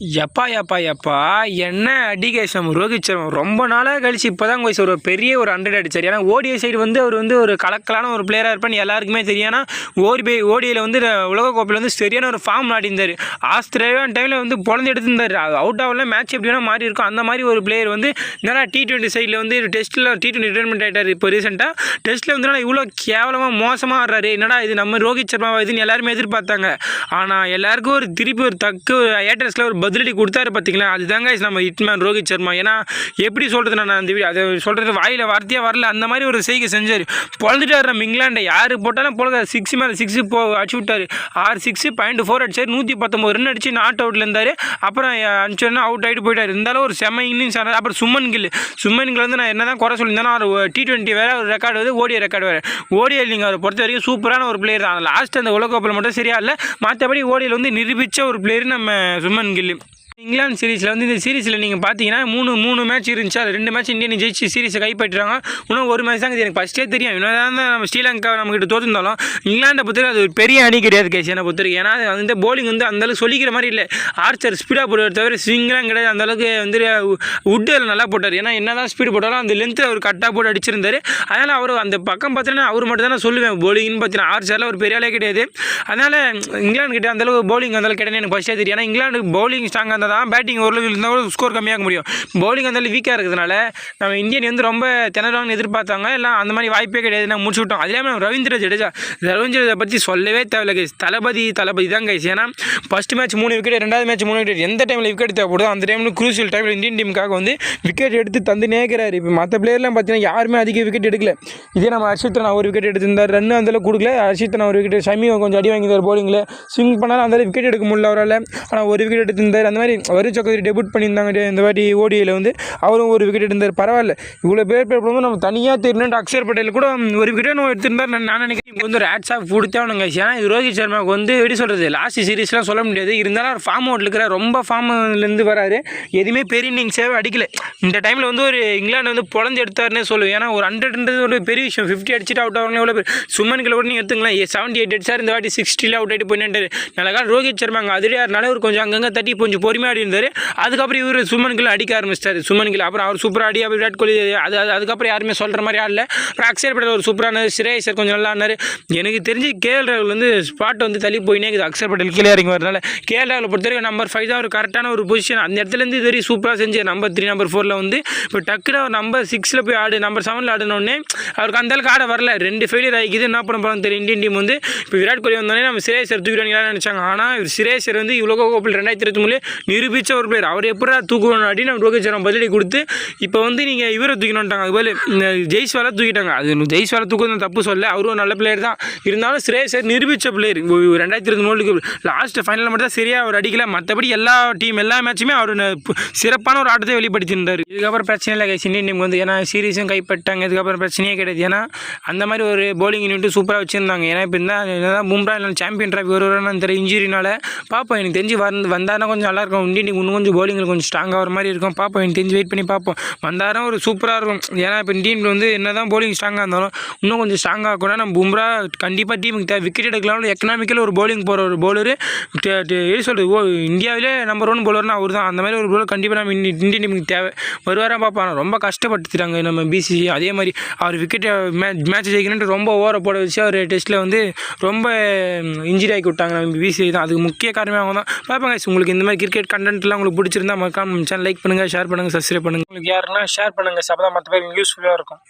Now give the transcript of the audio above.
எப்பா எப்பா எப்பா என்ன அடிகேஷம் ரோஹித் சர்மா ரொம்ப நாளாக கழிச்சு இப்போ தான் கொஞ்சம் ஒரு பெரிய ஒரு ஹண்ட்ரட் அடிச்சார் ஏன்னா ஓடிஐ சைடு வந்து அவர் வந்து ஒரு கலக்கலான ஒரு பிளேயராக இருப்பான்னு எல்லாருக்குமே தெரியும். ஏன்னா ஓடிபை ஓடியில் வந்து உலகக்கோப்பையில் வந்து சரியான ஒரு ஃபார்ம் நாட்டியிருந்தார் ஆஸ்திரேலியான் டைமில் வந்து பொழந்து எடுத்திருந்தார். அவுட் ஆகல. மேட்ச் எப்படி வேணால் மாறி இருக்கும். அந்த மாதிரி ஒரு பிளேயர் வந்து என்னடா டி டுவெண்ட்டி சைடில் வந்து டெஸ்ட்டில் டி டுவெண்ட்டி ரிட்டைர்மெண்ட் ஆகிட்டார் இப்போ ரீசெண்டாக டெஸ்ட்டில் வந்து இவ்வளோ கேவலமாக மோசமாக ஆடுறாரு. என்னடா இது நம்ம ரோஹித் சர்மா இதுன்னு எல்லாருமே எதிர்பார்த்தாங்க. ஆனால் எல்லாருக்கும் ஒரு திருப்பி ஒரு தக்கு ஏட்டர்ஸில் ஒரு பதிலடி கொடுத்தாரு பார்த்தீங்களா அதுதாங்க நம்ம ஹிட்மேன் ரோஹித் சர்மா. ஏன்னா எப்படி சொல்கிறது நான் அந்த வீடியோ அதை சொல்கிறது வாயில் வார்த்தையாக வரல. அந்த மாதிரி ஒரு செய்கை செஞ்சார். பொழுதுட்டார் நம்ம இங்கிலாண்டை யார் போட்டாலும் பொழுது சிக்ஸ் மேலே சிக்ஸு போ அடிச்சு விட்டார். ஆறு சிக்ஸு பாயிண்ட் ஃபோர் அடிச்சார். நூற்றி பத்தொம்பது ரன் அடிச்சு நாட் அவுட்டில் இருந்தார். அப்புறம் அனுப்பிச்சோன்னா அவுட் ஆகிட்டு போயிட்டார். இருந்தாலும் ஒரு செம இன்னிங்ஸ் ஆனால் அப்புறம் சுமன் கில் சுமன் கில் வந்து நான் என்ன தான் குறை சொல்லியிருந்தேன்னா அவர் டி டுவெண்ட்டி வேறு ஒரு ரெக்கார்டு வந்து ஓடிய ரெக்கார்டு வேறு. ஓடிஐ நீங்கள் அவரை பொறுத்த வரைக்கும் சூப்பரான ஒரு பிளேயர் தான். லாஸ்ட் அந்த உலகக்கோப்பில் மட்டும் சரியா இல்லை. மற்றபடி ஓடியில் வந்து நிரூபித்த ஒரு பிளேயர் நம்ம சுமன் கில்லி. இங்கிலாந்து சீரீஸில் வந்து இந்த சீரீஸில் நீங்கள் பார்த்தீங்கன்னா மூணு மூணு மேட்ச் இருந்துச்சு. அது ரெண்டு மேட்ச் இந்தியன் ஜெயிச்சு சீரீஸை கைப்பற்றுறாங்க. இன்னும் ஒரு மேட்ச் தான் எனக்கு ஃபஸ்ட்டே தெரியும். இன்னும் தான் நம்ம ஸ்ரீலங்கா நம்மகிட்ட தோற்றுருந்தாலும் இங்கிலாண்டை பொறுத்தவரை அது ஒரு பெரிய அணி கிடையாது கேஸ் என்னை பொறுத்தவரைக்கும். ஏன்னா அது வந்து போலிங் வந்து அந்தளவுக்கு சொல்லிக்கிற மாதிரி இல்லை. ஆர்ச்சர் ஸ்பீடாக போடுவார் தவிர ஸ்விங்லாம் கிடையாது. அந்தளவுக்கு வந்து உட்டு அதில் நல்லா போட்டார். ஏன்னா என்ன தான் ஸ்பீடு போட்டாலும் அந்த லென்த்தில் அவர் கட்டாக போட்டு அடிச்சிருந்தார். அதனால் அவர் அந்த பக்கம் பார்த்தீங்கன்னா அவர் மட்டும் தான் நான் சொல்லுவேன் போலிங்னு பார்த்தீங்கன்னா ஆர்ச்சரில் ஒரு பெரிய ஆளே கிடையாது. அதனால் இங்கிலாந்து கிட்டே அந்தளவுக்கு போலிங் அந்தளவுக்கு கிடையாது. எனக்கு ஃபஸ்ட்டே தெரியும். ஏன்னா இங்கிலாந்து போலிங் ஸ்ட்ராங்காக இருந்தால் தான் பேட்டிங் ஓரளவுக்கு இருந்தால் கூட ஸ்கோர் கம்மியாக முடியும். பவுலிங் அந்தளவு வீக்காக இருக்கிறதுனால நம்ம இந்தியன் வந்து ரொம்ப திணறாங்கன்னு எதிர்பார்த்தாங்க. எல்லாம் அந்த மாதிரி வாய்ப்பே கிடையாது. நான் முடிச்சு விட்டோம். அதே மாதிரி ரவீந்திர ஜடேஜா ரவீந்திர ஜடேஜா பற்றி சொல்லவே தேவையில்ல கைஸ் தளபதி தளபதி தான் கைஸ் ஏன்னா ஃபஸ்ட் மேட்ச் மூணு விக்கெட் ரெண்டாவது மேட்ச் மூணு விக்கெட் எந்த டைமில் விக்கெட் தேவைப்படுதோ அந்த டைமில் குரூசியல் டைமில் இந்தியன் டீமுக்காக வந்து விக்கெட் எடுத்து தந்து நேக்கிறாரு இப்போ மற்ற பிளேயர்லாம் பார்த்தீங்கன்னா யாருமே அதிக விக்கெட் எடுக்கல. இதே நம்ம ஹர்ஷித் நான் ஒரு விக்கெட் எடுத்திருந்தார். ரன் அந்தளவுக்கு கொடுக்கல. ஹர்ஷித் ஒரு விக்கெட் ஷமி கொஞ்சம் அடி வாங்கியிருந்தார் போலிங்கில் ஸ்விங் பண்ணாலும் அந்த விக்கெட் எடுக்க முடியல அவரால். ஆனால் ஒரு விக்கெட் எடுத்திருந்தார். அந்த மாதிரி வருண் சக்கரவர்த்தி டெபியூட் பண்ணியிருந்தாங்க இந்த வாட்டி ஓடியில் வந்து. அவரும் ஒரு விக்கெட் எடுத்தார். பரவாயில்ல. இவ்வளோ பேர் பேர் வந்து நம்ம தனியாக தெரியணும் அக்ஷர் பட்டேல் கூட ஒரு விக்கெட் நம்ம எடுத்திருந்தார் நான் நான் நினைக்கிறேன். இவங்க வந்து ஒரு ஆட்ஸ் ஆஃப் கொடுத்தே அவனுங்க ஏன்னா ரோஹித் சர்மாவுக்கு வந்து எப்படி சொல்கிறது லாஸ்ட் சீரிஸ்லாம் சொல்ல முடியாது. இருந்தாலும் அவர் ஃபார்ம் அவுட் இருக்கிற ரொம்ப ஃபார்ம்லேருந்து வராரு. எதுவுமே பெரிய இன்னிங்ஸாகவே அடிக்கல. இந்த டைமில் வந்து ஒரு இங்கிலாந்து வந்து பொழந்து எடுத்தாருன்னே சொல்லுவேன். ஏன்னா ஒரு ஹண்ட்ரட்ன்றது ஒரு பெரிய விஷயம். ஃபிஃப்டி அடிச்சுட்டு அவுட் ஆகணும் எவ்வளோ பேர்? சுமன் கிலோ கூட நீங்கள் எடுத்துக்கலாம் செவன்ட்டி எயிட் அடிச்சார். இந்த வாட்டி சிக்ஸ்டியில் அவுட் ஆகிட்டு போயிட்டு நல்ல காலம் ரோஹித் சர்மா அங்கே அதிரியாருனால ஒரு கொஞ்சம் அங்கங்கே தட்டி கொஞ்சம் பொறுமையாக ஆடி இருந்தார். அதுக்கப்புறம் இவர் சுமன்கில் அடிக்க ஆரம்பிச்சிட்டார். சுமன்கில் அப்புறம் அவர் சூப்பராக ஆடி அப்புறம் விராட் கோலி அது அதுக்கப்புறம் யாருமே சொல்கிற மாதிரி ஆடல. அப்புறம் அக்ஷர் பட்டேல் ஒரு சூப்பரான சிரேசர் கொஞ்சம் நல்லா ஆனார். எனக்கு தெரிஞ்சு கேஎல் ராகுல் வந்து ஸ்பாட் வந்து தள்ளி போயினே இருக்குது. அக்ஷர் பட்டேல் கீழே இறங்கி வரனால கேஎல் ராகுல் பொறுத்த வரைக்கும் நம்பர் ஃபைவ் தான் ஒரு கரெக்டான ஒரு பொசிஷன் அந்த இடத்துலேருந்து இது வரைக்கும் சூப்பராக செஞ்சு நம்பர் த்ரீ நம்பர் ஃபோரில் வந்து இப்போ டக்குனு அவர் நம்பர் சிக்ஸில் போய் ஆடு நம்பர் செவனில் ஆடினோடனே அவருக்கு அந்த அளவுக்கு ஆட வரல. ரெண்டு ஃபெயிலியர் ஆகிக்குது. என்ன பண்ண போகிறோம் தெரியும் இந்தியன் டீம் வந்து இப்போ விராட் கோலி வந்தோடனே நம்ம சிரேசர் தூக்கிடுவாங்களான்னு நினச்சாங்க. ஆனால் இவர் சிரேசர் வந்து இவ்வளோ கோப்பில் ரெண்டாயிரத்தி இருபத்தி மூணு நிரூபித்த ஒரு பிளேயர் அவர் எப்படா தூக்கணும் அப்படின்னு நம்ம ரோஹித் சர்மா பதிலடி கொடுத்து இப்போ வந்து நீங்கள் இவரை தூக்கணுன்ட்டாங்க அது போல இந்த ஜெய்ஸ்வாலா தூக்கிட்டாங்க. அது ஜெய்ஸ்வாலா தூக்கம் தப்பு சொல்ல அவரும் நல்ல பிளேயர் தான். இருந்தாலும் சிரேசர் நிரூபித்த பிளேயர் ரெண்டாயிரத்தி இருபத்தி மூணுக்கு லாஸ்ட் ஃபைனலில் மட்டும் தான் சரியாக அவர் அடிக்கல. மற்றபடி எல்லா டீம் எல்லா மேட்சுமே அவர் சிறப்பான ஒரு ஆட்டத்தை வெளிப்படுத்தியிருந்தார். இதுக்கப்புறம் பிரச்சனை இல்லை கைஸ் இந்தியன் டீம் வந்து ஏன்னா சீரீஸும் கைப்பட்டாங்க. இதுக்கப்புறம் பிரச்சனையே கிடையாது. ஏன்னா அந்த மாதிரி ஒரு போலிங் யூனிட் சூப்பராக வச்சுருந்தாங்க. ஏன்னா இப்போ இருந்தால் பும்ரா இல்லை சாம்பியன் ட்ராஃபி வருவான்னு தெரியல. இன்ஜுரினால பார்ப்போம் எனக்கு தெரிஞ்சு வந்து வந்தாருன்னா கொஞ்சம் நல்லா இருக்கும். இந்தியன் இன்னும் கொஞ்சம் bowling கொஞ்சம் ஸ்ட்ராங்காக வர மாதிரி இருக்கும். பார்ப்போம். எனக்கு தெரிஞ்சு வெயிட் பண்ணி பார்ப்போம். வந்தாரம் ஒரு சூப்பராக இருக்கும். ஏன்னா இப்போ இந்தியன் வந்து என்ன தான் போலிங் ஸ்ட்ராங்காக இருந்தாலும் இன்னும் கொஞ்சம் ஸ்ட்ராங்காக கூட நம்ம பும்ரா கண்டிப்பாக டீமுக்கு தேவை. விக்கெட் எடுக்கலாம் எக்கனாமிக்கல் ஒரு பவுலிங் போகிற ஒரு bowler எப்படி சொல்கிறது ஓ இந்தியாவிலே நம்பர் ஒன் பவுலர்னா அவர் தான் அந்த மாதிரி ஒரு bowler கண்டிப்பாக நம்ம இந்தியன் டீமுக்கு தேவை. வருவாராக பார்ப்பாங்க ரொம்ப கஷ்டப்படுத்திட்டாங்க நம்ம பிசிசி அதே மாதிரி அவர் விக்கெட் மேட்ச் மேட்ச் ஜெயிக்கணுன்ட்டு ரொம்ப ஓவரை போட வச்சு அவர் டெஸ்ட்டில் வந்து ரொம்ப இன்ஜுரி ஆக்கி விட்டாங்க நம்ம பிசிசி தான். அதுக்கு முக்கிய காரணமே அவங்க தான் பார்ப்பாங்க உங்களுக்கு இந்த மாதிரி கிரிக்கெட் கண்டென்ட்லாம் உங்களுக்கு பிடிச்சிருந்தா மறக்காம சேனல் லைக் பண்ணுங்கள் ஷேர் பண்ணுங்கள் சப்ஸ்கிரைப் பண்ணுங்கள் உங்களுக்கு யாருன்னா ஷேர் பண்ணுங்கள் சபதம் மற்ற பேருக்கு யூஸ்ஃபுல்லாக இருக்கும்.